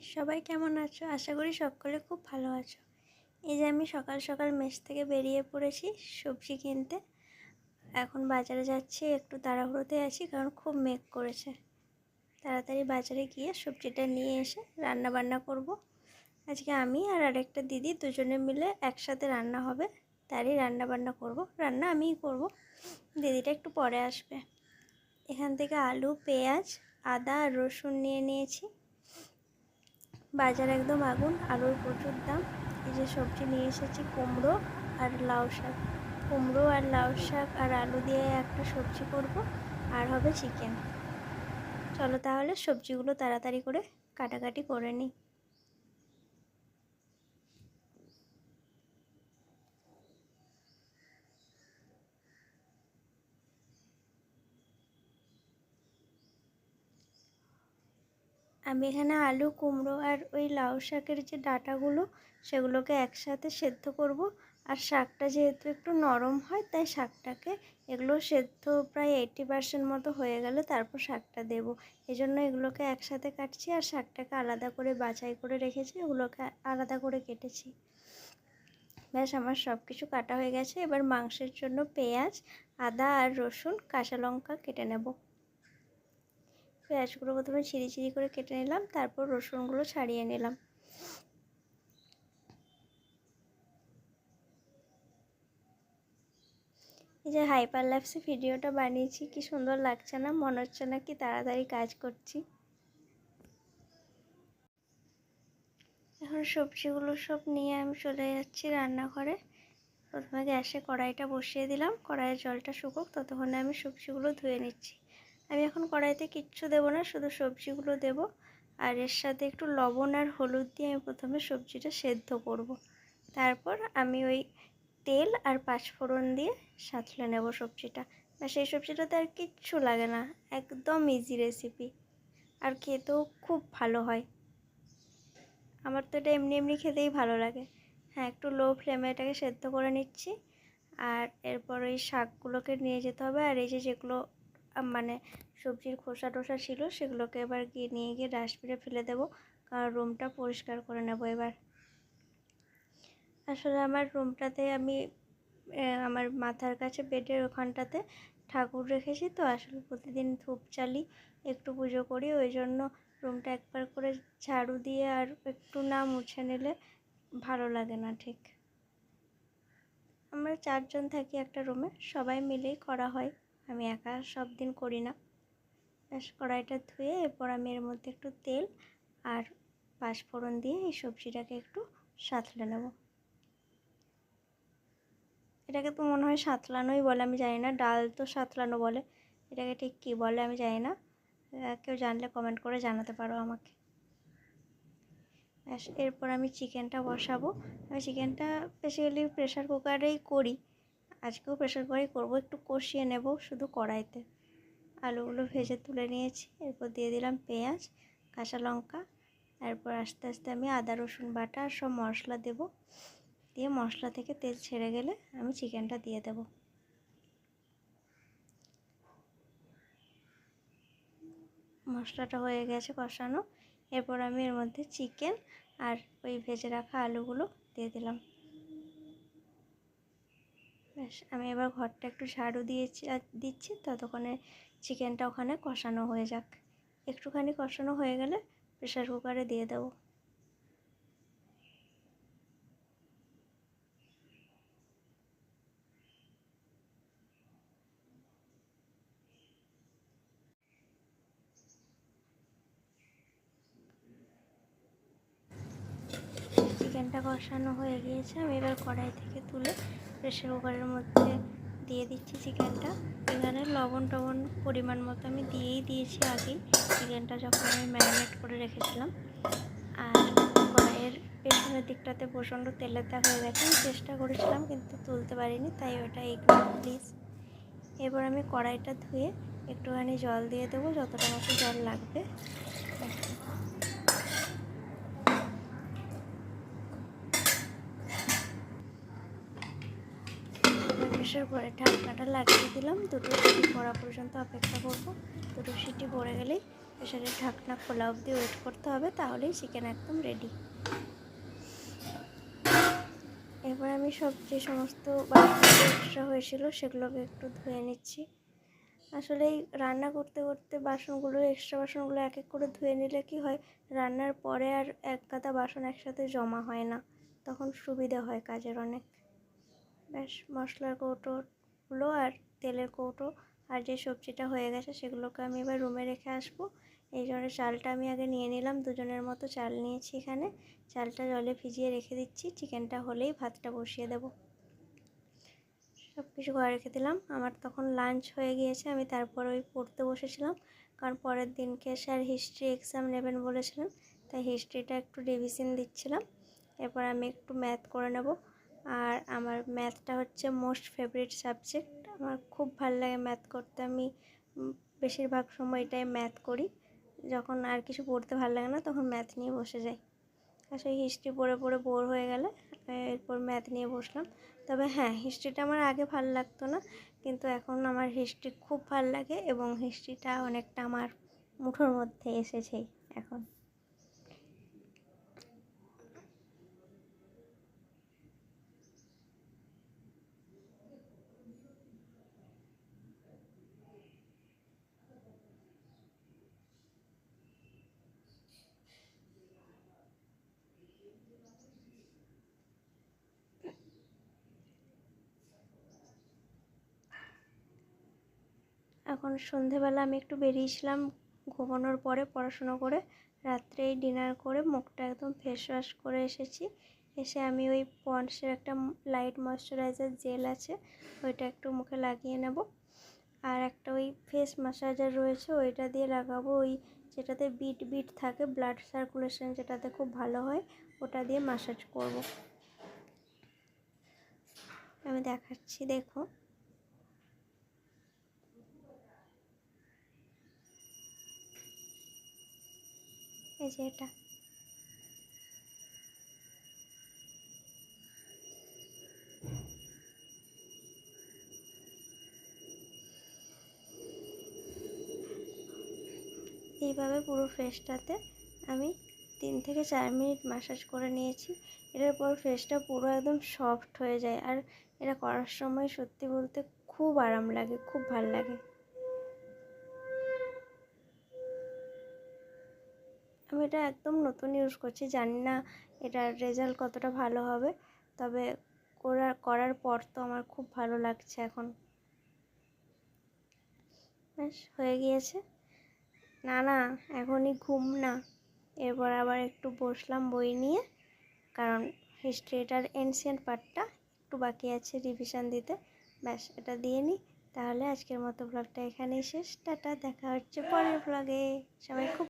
সবাই কেমন আছো? আশা করি সকলে খুব ভালো আছো। এই যে আমি সকাল সকাল মেস থেকে বেরিয়ে পড়েছি সবজি কিনতে। এখন বাজারে যাচ্ছি, একটু তাড়াহুড়োতে আছি কারণ খুব মেঘ করেছে। তাড়াতাড়ি বাজারে গিয়ে সবজিটা নিয়ে এসে রান্না বান্না করব। আজকে আমি আর আরেকটা দিদি দুজনে মিলে একসাথে রান্না হবে, তারই রান্না বান্না করব। রান্না আমিই করব, দিদিটা একটু পরে আসবে। এখান থেকে আলু, পেঁয়াজ, আদা আর রসুন নিয়ে নিয়েছি। বাজার একদম আগুন, আলুর প্রচুর দাম। এই যে সবজি নিয়ে এসেছি, কুমড়ো আর লাউ শাক। কুমড়ো আর লাউ শাক আর আলু দিয়ে একটা সবজি করব, আর হবে চিকেন। চলো তাহলে সবজিগুলো তাড়াতাড়ি করে কাটাকাটি করে নিই। আমি এখানে আলু, কুমড়ো আর ওই লাউ শাকের যে ডাটাগুলো, সেগুলোকে একসাথে সেদ্ধ করব। আর শাকটা যেহেতু একটু নরম হয়, তাই শাকটাকে এগুলো সেদ্ধ প্রায় এইটি পার্সেন্ট মতো হয়ে গেলে তারপর শাকটা দেব। এই জন্য এগুলোকে একসাথে কাটছি আর শাকটাকে আলাদা করে বাছাই করে রেখেছি ওগুলোকে আলাদা করে কেটেছি। ব্যাস, আমার সব কিছু কাটা হয়ে গেছে। এবার মাংসের জন্য পেঁয়াজ, আদা আর রসুন, কাঁচা লঙ্কা কেটে নেব। পেঁয়াজগুলো প্রথমে ছিঁড়ি ছিঁড়ি করে কেটে নিলাম, তারপর রসুনগুলো ছাড়িয়ে নিলাম। এই যে হাইপার ল্যাপসে ভিডিওটা বানিয়েছি, কি সুন্দর লাগছে না? মনে হচ্ছে না কি তাড়াতাড়ি কাজ করছি। এখন সবজিগুলো সব নিয়ে আমি চলে যাচ্ছি রান্নাঘরে। প্রথমে গ্যাসে কড়াইটা বসিয়ে দিলাম, কড়াইয়ের জলটা শুকুক, ততক্ষণে আমি সবজিগুলো ধুয়ে নিচ্ছি। আমি এখন কড়াইতে কিচ্ছু দেবো না, শুধু সবজিগুলো দেব। আর এর সাথে একটু লবণ আর হলুদ দিয়ে আমি প্রথমে সবজিটা সেদ্ধ করব। তারপর আমি ওই তেল আর পাঁচফোড়ন দিয়ে সাঁতলে নেব সবজিটা। বা সেই সবজিটাতে আর কিচ্ছু লাগে না, একদম ইজি রেসিপি আর খেতেও খুব ভালো হয়। আমার তো এটা এমনি এমনি খেতেই ভালো লাগে। হ্যাঁ একটু লো ফ্লেমে এটাকে সেদ্ধ করে নিচ্ছি। আর এরপর ওই শাকগুলোকে নিয়ে যেতে হবে। আর এই যে যেগুলো মানে সবজির খোসা টোসা ছিল, সেগুলোকে এবার গিয়ে নিয়ে গিয়ে ডাস্টবিনে ফেলে দেবো। কারণ রুমটা পরিষ্কার করে নেব এবার। আসলে আমার রুমটাতে আমি আমার মাথার কাছে বেডের ওখানটাতে ঠাকুর রেখেছি তো, আসলে প্রতিদিন ধূপ চালি, একটু পুজো করি, ওই জন্য রুমটা একবার করে ঝাড়ু দিয়ে আর একটু না মুছে নিলে ভালো লাগে না ঠিক। আমরা চারজন থাকি একটা রুমে, সবাই মিলেই করা হয়। আমি একা সব দিন করি না। ব্যাস, কড়াইটা ধুয়ে এরপর আমি এর মধ্যে একটু তেল আর পাঁচফোড়ন দিয়ে এই সবজিটাকে একটু সাঁতলে নেব। এটাকে তো মনে হয় সাঁতলানোই বলে, আমি জানি না, ডাল তো সাঁতলানো বলে। এটাকে ঠিক কী বলে আমি জানি না। কেউ জানলে কমেন্ট করে জানাতে পারো আমাকে। ব্যাস, এরপর আমি চিকেনটা বসাবো। আমি চিকেনটা বেসিক্যালি প্রেশার কুকারেই করি। আজকেও প্রেশার কুকারেই করব, একটু কষিয়ে নেব শুধু কড়াইতে। আলুগুলো ভেজে তুলে নিয়েছি, এরপর দিয়ে দিলাম পেঁয়াজ, কাঁচা লঙ্কা তারপর আস্তে আস্তে আমি আদা, রসুন, বাটা আর সব মশলা দেব। দিয়ে মশলা থেকে তেল ছেড়ে গেলে আমি চিকেনটা দিয়ে দেব। মশলাটা হয়ে গেছে কষানো, এরপর আমি এর মধ্যে চিকেন আর ওই ভেজে রাখা আলুগুলো দিয়ে দিলাম। ব্যাস আমি এবার ঘরটা একটু ঝাড়ু দিয়েছি দিচ্ছি, ততক্ষণে চিকেনটা ওখানে কষানো হয়ে যাক। একটুখানি কষানো হয়ে গেলে প্রেশার কুকারে দিয়ে দেবো। চিকেনটা কষানো হয়ে গিয়েছে, আমি এবার কড়াই থেকে তুলে প্রেশার কুকারের মধ্যে দিয়ে দিচ্ছি চিকেনটা এখানে লবণ টবণ পরিমাণ মতো আমি দিয়েই দিয়েছি আগেই। চিকেনটা যখন আমি ম্যারিনেট করে রেখেছিলাম। আর কড়াইয়ের পেছনের দিকটাতে প্রচণ্ড তেলের দাগ হয়ে গেছে। আমি চেষ্টা করেছিলাম কিন্তু তুলতে পারিনি, তাই ওটা ইগনোর প্লিজ এবার আমি কড়াইটা ধুয়ে একটুখানি জল দিয়ে দেবো, যতটা মতো জল লাগবে। প্রেশার করে ঢাকনাটা লাগিয়ে দিলাম। দুটো সিটি পড়া পর্যন্ত অপেক্ষা করব। দুটো সিটি পড়ে গেলেই প্রেশারের ঢাকনা খোলা অবধি ওয়েট করতে হবে, তাহলেই চিকেন একদম রেডি এবার আমি সব যে সমস্ত বাসনগুলো এক্সট্রা হয়েছিল, সেগুলোকে একটু ধুয়ে নিচ্ছি। আসলে এই রান্না করতে করতে বাসনগুলো এক্সট্রা বাসনগুলো এক এক করে ধুয়ে নিলে কি হয়, রান্নার পরে আর এক গাদা বাসন একসাথে জমা হয় না। তখন সুবিধা হয় কাজের অনেক। ব্যাস মশলার কৌটোগুলো আর তেলের কৌটো আর যে সবজিটা হয়ে গেছে সেগুলোকে আমি এবার রুমে রেখে আসব। এই জন্য চালটা আমি আগে নিয়ে নিলাম, দুজনের মতো চাল নিয়েছি এখানে। চালটা জলে ভিজিয়ে রেখে দিচ্ছি, চিকেনটা হলেই ভাতটা বসিয়ে দেবো। সব কিছু ঘরে রেখে দিলাম। আমার তখন লাঞ্চ হয়ে গিয়েছে, আমি তারপর ওই পড়তে বসেছিলাম। কারণ পরের দিনকে স্যার হিস্ট্রি এক্সাম নেবেন বলেছিলেন, তাই হিস্ট্রিটা একটু রিভিশন দিচ্ছিলাম। এরপর আমি একটু ম্যাথ করে নেব। আর আমার ম্যাথটা হচ্ছে মোস্ট ফেভারিট সাবজেক্ট আমার খুব ভালো লাগে ম্যাথ করতে। আমি বেশিরভাগ সময় এটাই ম্যাথ করি। যখন আর কিছু পড়তে ভালো লাগে না, তখন ম্যাথ নিয়ে বসে যাই। আসলে হিস্ট্রি পড়ে পড়ে বোর হয়ে গেলে, এরপর ম্যাথ নিয়ে বসলাম। তবে হ্যাঁ হিস্ট্রিটা আমার আগে ভালো লাগতো না। কিন্তু এখন আমার হিস্ট্রি খুব ভালো লাগে এবং হিস্ট্রিটা অনেকটা আমার মুঠোর মধ্যে এসেছেই এখন। এখন সন্ধেবেলা আমি একটু বেরিয়েছিলাম ঘুমানোর পরে পড়াশুনো করে। রাত্রে ডিনার করে মুখটা একদম ফেস ওয়াশ করে এসেছি। এসে আমি ওই পন্ডসের একটা লাইট ময়শ্চারাইজার জেল আছে, ওইটা একটু মুখে লাগিয়ে নেব। আর একটা ওই ফেস ম্যাসাজার রয়েছে, ওইটা দিয়ে লাগাবো। ওই যেটাতে বিট বিট থাকে ব্লাড সার্কুলেশন যেটাতে খুব ভালো হয়, ওটা দিয়ে ম্যাসাজ করব। আমি দেখাচ্ছি দেখো এই যে এটা। এইভাবে পুরো ফেসটাতে আমি তিন থেকে চার মিনিট ম্যাসাজ করে নিয়েছি। এটার পর ফেসটা পুরো একদম সফট হয়ে যায়। আর এটা করার সময় সত্যি বলতে খুব আরাম লাগে, খুব ভালো লাগে। আমি এটা একদম নতুন ইউজ করছি, জানি না এটার রেজাল্ট কতটা ভালো হবে, তবে করার করার পর তো আমার খুব ভালো লাগছে এখন। ব্যাস, হয়ে গিয়েছে। না না, এখনই ঘুম না। এরপর আবার একটু বসলাম বই নিয়ে, কারণ হিস্ট্রিটার এনশিয়েন্ট পার্টটা একটু বাকি আছে রিভিশন দিতে। ব্যাস, এটা দিয়ে নিই তাহলে আজকের মতো ব্লগটা এখানেই শেষ। টাটা, দেখা হচ্ছে পরের ব্লগে সবাই খুব